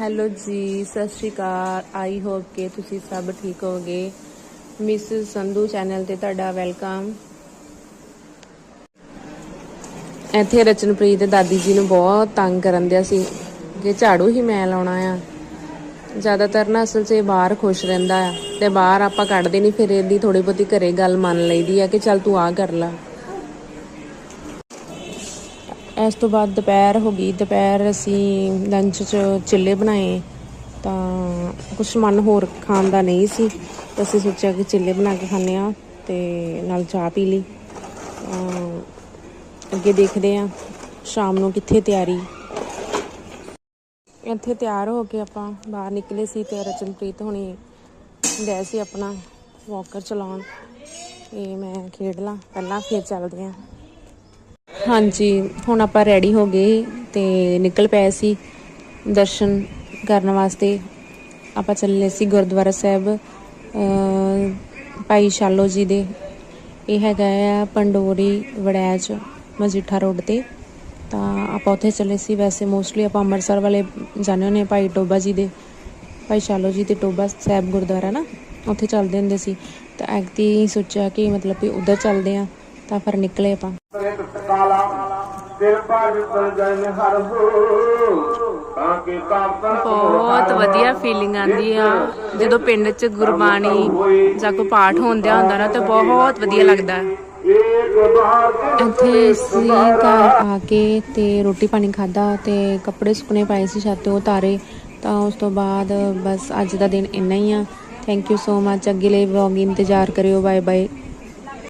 Hello ਜੀ, ਸਤਿ ਸ਼੍ਰੀ ਅਕਾਲ। I hope ਕਿ ਤੁਸੀਂ ਸਭ ਠੀਕ ਹੋਵੋਗੇ। ਮਿਸ ਸੰਧੂ ਚੈਨਲ ਤੇ ਤੁਹਾਡਾ ਵੈਲਕਮ ਇੱਥੇ ਰਚਨਪ੍ਰੀਤ ਦਾਦੀ ਜੀ ਨੂੰ ਬਹੁਤ ਤੰਗ ਕਰਨ ਦਿਆ ਸੀ। ਕਿ ਝਾੜੂ ਹੀ ਮੈਂ ਲਾਉਣਾ ਆ। ਜ਼ਿਆਦਾਤਰ ਨਾ ਅਸਲ 'ਚ ਇਹ ਬਾਹਰ ਖੁਸ਼ ਰਹਿੰਦਾ ਆ। ਤੇ ਬਾਹਰ ਆਪਾਂ ਕੱਢਦੇ ਨਹੀਂ ਫਿਰ ਇਹਦੀ ਥੋੜੀ ਬਹੁਤੀ ਘਰੇ ਗੱਲ ਮੰਨ ਲਈਦੀ ਆ ਕਿ ਚੱਲ ਤੂੰ ਆ ਕਰ ਲੈ। ਇਸ ਤੋਂ ਬਾਅਦ ਦੁਪਹਿਰ ਹੋ ਗਈ। ਦੁਪਹਿਰ ਅਸੀਂ ਲੰਚ 'ਚ ਚਿੱਲੇ ਬਣਾਏ। ਤਾਂ ਕੁਛ ਮਨ ਹੋਰ ਖਾਣ ਦਾ ਨਹੀਂ ਸੀ। ਤਾਂ ਅਸੀਂ ਸੋਚਿਆ ਕਿ ਚਿੱਲੇ ਬਣਾ ਕੇ ਖਾਂਦੇ ਆ ਤੇ ਨਾਲ ਚਾਹ ਪੀ ਲਈ। ਅੱਗੇ ਦੇਖਦੇ ਆ ਸ਼ਾਮ ਨੂੰ ਕਿੱਥੇ ਤਿਆਰੀ। ਇੱਥੇ ਤਿਆਰ ਹੋ ਕੇ ਆਪਾਂ ਬਾਹਰ ਨਿਕਲੇ ਸੀ ਤੇ ਰਚਨਪ੍ਰੀਤ ਹੁਣੀ ਗਏ ਸੀ ਆਪਣਾ ਵਾਕਰ ਚਲਾਉਣ। ਇਹ ਮੈਂ ਖੇਡ ਲਾਂ। ਪਹਿਲਾਂ ਫਿਰ ਚੱਲਦੇ ਆ ਹਾਂਜੀ, ਹੁਣ ਆਪਾਂ ਰੈਡੀ ਹੋ ਗਏ ਤੇ ਨਿਕਲ ਪਏ ਸੀ ਦਰਸ਼ਨ ਕਰਨ ਵਾਸਤੇ। ਆਪਾਂ ਚੱਲੇ ਸੀ ਗੁਰਦੁਆਰਾ ਸਾਹਿਬ ਭਾਈ ਸ਼ਾਲੋ ਜੀ ਦੇ। ਇਹ ਹੈਗਾ ਆ ਪੰਡੋਰੀ ਵੜੈਚ ਮਜੀਠਾ ਰੋਡ ਤੇ। ਤਾਂ ਆਪਾਂ ਉੱਥੇ ਚੱਲੇ ਸੀ। ਵੈਸੇ ਮੋਸਟਲੀ ਆਪਾਂ ਅੰਮ੍ਰਿਤਸਰ ਵਾਲੇ ਜਾਂਦੇ ਹੁੰਦੇ ਹਾਂ ਭਾਈ ਟੋਬਾ ਜੀ ਦੇ। ਭਾਈ ਸ਼ਾਲੋ ਜੀ ਤੇ ਟੋਬਾ ਸਾਹਿਬ ਗੁਰਦੁਆਰਾ ਨਾ, ਉੱਥੇ ਚੱਲਦੇ ਹੁੰਦੇ ਸੀ। ਤਾਂ ਐਕਤੀ ਸੋਚਿਆ ਕਿ ਮਤਲਬ ਕਿ ਉਧਰ ਚੱਲਦੇ ਆ, ਤਾਂ ਫਿਰ ਨਿਕਲੇ ਆਪਾਂ। ਕਾਲਾ ਦਿਲ ਬਾਜ ਤਲ ਜਨ ਹਰ ਹੋ। ਤਾਂ ਕਿ ਬਹੁਤ ਵਧੀਆ ਫੀਲਿੰਗ ਆਂਦੀ ਆ। ਜਦੋਂ ਪਿੰਡ 'ਚ ਗੁਰਬਾਣੀ ਜਾਂ ਕੋਈ ਪਾਠ ਹੁੰਦਿਆ ਹੁੰਦਾ ਨਾ ਤੇ ਬਹੁਤ ਵਧੀਆ ਲੱਗਦਾ। ਇੱਥੇ ਅਸੀਂ ਘਰ ਆ ਕੇ ਤੇ ਰੋਟੀ ਪਾਣੀ ਖਾਦਾ ਤੇ ਕੱਪੜੇ ਸੁੱਕਣੇ ਪਾਏ ਸੀ ਛੱਤ ਤੇ ਉਹ ਤਾਰੇ ਤਾਂ ਉਸ ਤੋਂ ਬਾਅਦ ਬਸ ਅੱਜ ਦਾ ਦਿਨ ਇੰਨਾ ਹੀ ਆ। ਥੈਂਕ ਯੂ ਸੋ ਮੱਚ ਅੱਗੇ ਲਈ ਵਲੌਗ ਇੰਤਜ਼ਾਰ ਕਰਿਓ। Bye bye